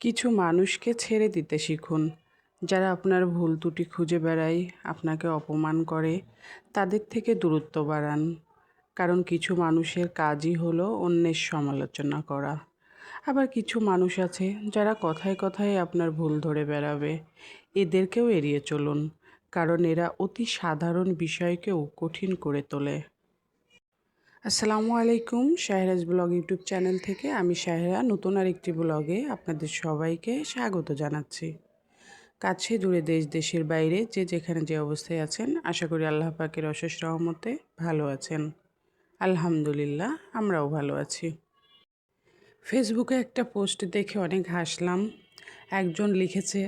কিছু মানুষকে ছেড়ে দিতে শিখুন। যারা আপনার ভুল ত্রুটি খুঁজে বেড়ায়, আপনাকে অপমান করে, তাদের থেকে দূরত্ব বাড়ান। কারণ কিছু মানুষের কাজই হলো অন্যের সমালোচনা করা। আবার কিছু মানুষ আছে যারা কথায় কথায় আপনার ভুল ধরে বেড়াবে। এদেরকেও এড়িয়ে চলুন, কারণ এরা অতি সাধারণ বিষয়কেও কঠিন করে তোলে। আসসালামু আলাইকুম শাহরাজ ব্লগ ইউটিউব চ্যানেল থেকে আমি শাহরা, নতুন আরেকটি ব্লগে আপনাদের সবাইকে স্বাগত জানাচ্ছি। কাছে দূরে দেশ, দেশের বাইরে যে যেখানে যে অবস্থায় আছেন, আশা করি আল্লাহ পাকের অশেষ রহমতে ভালো আছেন। আলহামদুলিল্লাহ, আমরাও ভালো আছি। ফেসবুকে একটা পোস্ট দেখে অনেক হাসলাম। একজন লিখেছে,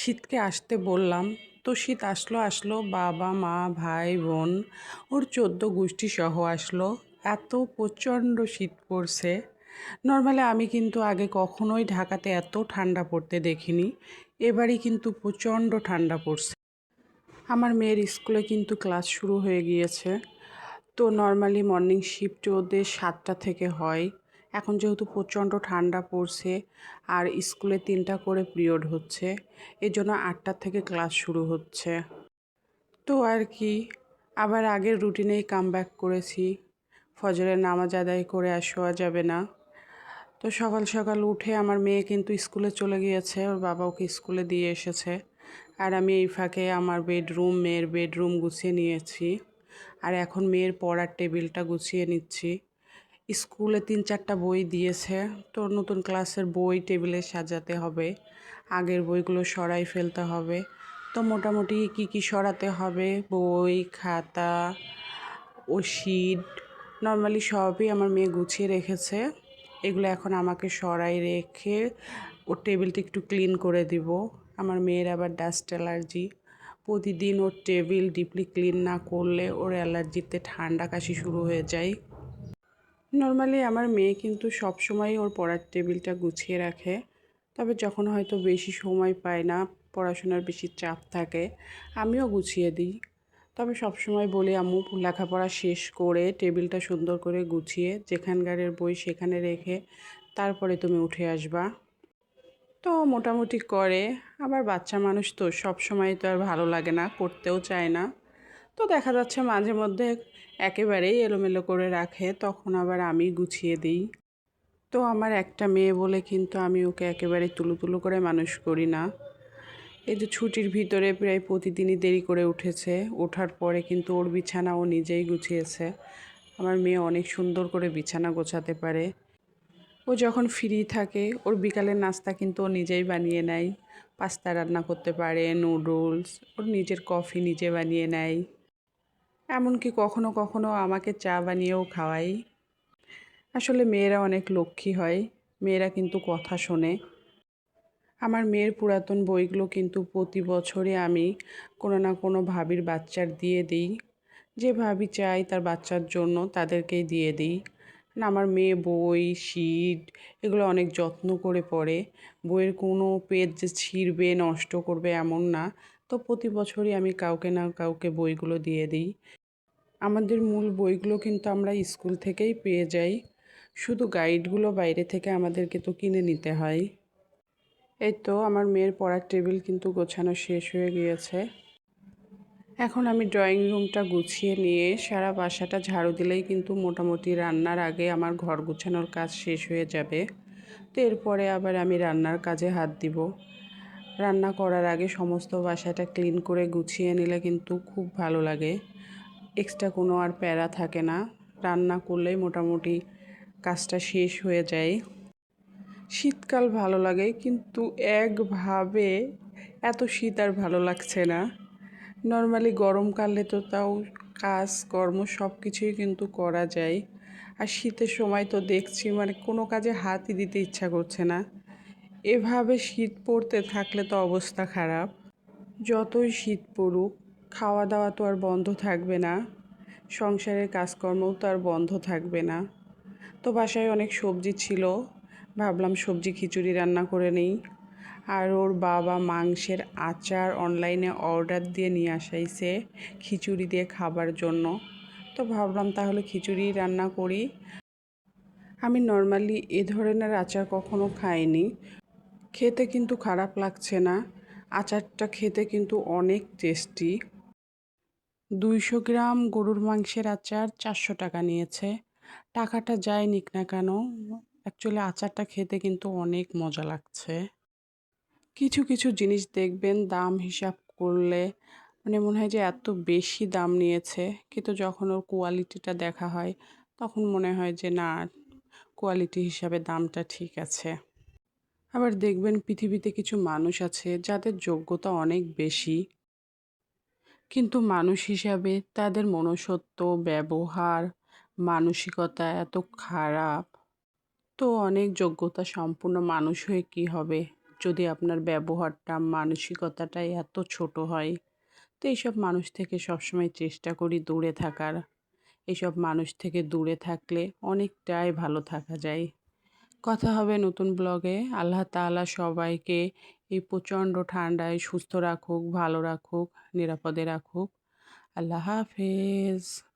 শীতকে আসতে বললাম, তো শীত আসলো আসলো, বাবা, মা, ভাই, বোন, ওর চোদ্দ গোষ্ঠী সহ আসলো এত প্রচণ্ড শীত পড়ছে। নর্মালি আমি কিন্তু আগে কখনোই ঢাকাতে এত ঠান্ডা পড়তে দেখিনি, এবারই কিন্তু প্রচণ্ড ঠান্ডা পড়ছে। আমার মেয়ের স্কুলে কিন্তু ক্লাস শুরু হয়ে গিয়েছে। তো নর্মালি মর্নিং শিফট ওদের সাতটা থেকে হয়। এখন যেহেতু প্রচণ্ড ঠান্ডা পড়ছে, আর স্কুলে তিনটা করে পিরিয়ড হচ্ছে এই জন্য আটটা থেকে ক্লাস শুরু হচ্ছে। তো আর কি, আবার আগের রুটিনেই কাম ব্যাক করেছি। ফজরের নামাজ আদায় করে আর শোয়া যাবে না। তো সকাল সকাল উঠে আমার মেয়ে কিন্তু স্কুলে চলে গিয়েছে, ওর বাবা ওকে স্কুলে দিয়ে এসেছে। আর আমি এই ফাঁকে আমার বেডরুম, মেয়ের বেডরুম গুছিয়ে নিয়েছি। আর এখন মেয়ের পড়ার টেবিলটা গুছিয়ে নিচ্ছি। স্কুলে তিন চারটা বই দিয়েছে, তো নতুন ক্লাসের বই টেবিলে সাজাতে হবে। আগের বইগুলো সরাই ফেলতে হবে। তো মোটামুটি কি কি সরাতে হবে? বই, খাতা, ও শিট নর্মালি সবই আমার মেয়ে গুছিয়ে রেখেছে। এগুলো এখন আমাকে সরাই রেখে ওর টেবিলটা একটু ক্লিন করে দিব। আমার মেয়ের আবার ডাস্ট অ্যালার্জি। প্রতিদিন ওর টেবিল ডিপলি ক্লিন না করলে ওর অ্যালার্জিতে ঠান্ডা কাশি শুরু হয়ে যায়। নর্মালি আমার মেয়ে কিন্তু সব সময় ওর পড়ার টেবিলটা গুছিয়ে রাখে। তবে যখন হয়তো বেশি সময় পায় না, পড়াশোনার বেশি চাপ থাকে, আমিও গুছিয়ে দিই। তবে সবসময় বলি, আম্মু, লেখাপড়া শেষ করে টেবিলটা সুন্দর করে গুছিয়ে যেখানকারের বই সেখানে রেখে তারপরে তুমি উঠে আসবা। তো মোটামুটি করে। আবার বাচ্চা মানুষ তো সব সময় তো আর ভালো লাগে না করতেও চায় না। তো দেখা যাচ্ছে মাঝে মধ্যে একেবারেই এলোমেলো করে রাখে, তখন আবার আমি গুছিয়ে দিই। তো আমার একটা মেয়ে বলে কিন্তু আমি ওকে একেবারে তুলু তুলু করে মানুষ করি না। এই যে ছুটির ভিতরে প্রায় প্রতিদিনই দেরি করে উঠেছে, ওঠার পরে কিন্তু ওর বিছানা ও নিজেই গুছিয়েছে। আমার মেয়ে অনেক সুন্দর করে বিছানা গোছাতে পারে। ও যখন ফ্রি থাকে, ওর বিকালের নাস্তা কিন্তু ও নিজেই বানিয়ে নেয়। পাস্তা রান্না করতে পারে নুডলস ওর নিজের কফি নিজে বানিয়ে নেয়। এমনকি কখনো কখনো আমাকে চা বানিয়েও খাওয়াই আসলে মেয়েরা অনেক লক্ষ্মী হয়, মেয়েরা কিন্তু কথা শোনে। আমার মেয়ের পুরাতন বইগুলো কিন্তু প্রতি বছরে আমি কোনো না কোনো ভাবির বাচ্চার দিয়ে দিই। যে ভাবি চাই তার বাচ্চার জন্য তাদেরকেই দিয়ে দিই। না, আমার মেয়ে বই, শিট এগুলো অনেক যত্ন করে পড়ে। বইয়ের কোনো পেজ যে ছিঁড়বে, নষ্ট করবে এমন না। তো প্রতি বছরই আমি কাউকে না কাউকে বইগুলো দিয়ে দিই। আমাদের মূল বইগুলো কিন্তু আমরা স্কুল থেকেই পেয়ে যাই। শুধু গাইডগুলো বাইরে থেকে আমাদেরকে তো কিনে নিতে হয়। এই তো আমার মেয়ের পড়ার টেবিল কিন্তু গোছানো শেষ হয়ে গিয়েছে। এখন আমি ড্রয়িং রুমটা গুছিয়ে নিয়ে সারা বাসাটা ঝাড়ু দিলেই কিন্তু মোটামুটি রান্নার আগে আমার ঘর গুছানোর কাজ শেষ হয়ে যাবে। তো এরপরে আবার আমি রান্নার কাজে হাত দিব। রান্না করার আগে সমস্ত বাসাটা ক্লিন করে গুছিয়ে নিলে কিন্তু খুব ভালো লাগে। এক্সট্রা কোনো আর প্যারা থাকে না। রান্না করলেই মোটামুটি কাজটা শেষ হয়ে যায়। শীতকাল ভালো লাগে, কিন্তু একভাবে এত শীত আর ভালো লাগছে না। নর্মালি গরমকালে তো তাও কাজ কর্ম সব কিছুই কিন্তু করা যায়। আর শীতের সময় তো দেখছি মানে কোনো কাজে হাতই দিতে ইচ্ছা করছে না। এভাবে শীত পড়তে থাকলে তো অবস্থা খারাপ। যতই শীত পড়ুক খাওয়া দাওয়া তো আর বন্ধ থাকবে না। সংসারের কাজকর্মও তো আর বন্ধ থাকবে না। তো বাসায় অনেক সবজি ছিল ভাবলাম সবজি খিচুড়ি রান্না করে নিই। আর ওর বাবা মাংসের আচার অনলাইনে অর্ডার দিয়ে নিয়ে আসাইছে খিচুড়ি দিয়ে খাবার জন্য। তো ভাবলাম তাহলে খিচুড়ি রান্না করি। আমি নর্মালি এ ধরনের আচার কখনো খাইনি। খেতে কিন্তু খারাপ লাগছে না। আচারটা খেতে কিন্তু অনেক টেস্টি দুইশো গ্রাম গরুর মাংসের আচার চারশো টাকা নিয়েছে। টাকাটা যাই নিক না কেন অ্যাকচুয়ালি আচারটা খেতে কিন্তু অনেক মজা লাগছে। কিছু কিছু জিনিস দেখবেন দাম হিসাব করলে মানে মনে হয় যে এত বেশি দাম নিয়েছে, কিন্তু যখন ওর কোয়ালিটিটা দেখা হয় তখন মনে হয় যে না কোয়ালিটি হিসাবে দামটা ঠিক আছে। আবার দেখবেন পৃথিবীতে কিছু মানুষ আছে যাদের যোগ্যতা অনেক বেশি। কিন্তু মানুষ হিসাবে তাদের মনুষ্যত্ব, ব্যবহার, মানসিকতা এত খারাপ। তো অনেক যোগ্যতা সম্পূর্ণ মানুষ হয়ে কী হবে? যদি আপনার ব্যবহারটা, মানসিকতাটাই এত ছোট হয়, তো এইসব মানুষ থেকে সবসময় চেষ্টা করি দূরে থাকার। এইসব মানুষ থেকে দূরে থাকলে অনেকটাই ভালো থাকা যায়। কথা হবে নতুন ব্লগে। আল্লাহ তাআলা সবাইকে এই প্রচণ্ড ঠান্ডায় সুস্থ রাখুক, ভালো রাখুক, নিরাপদে রাখুক। আল্লাহ হাফেজ।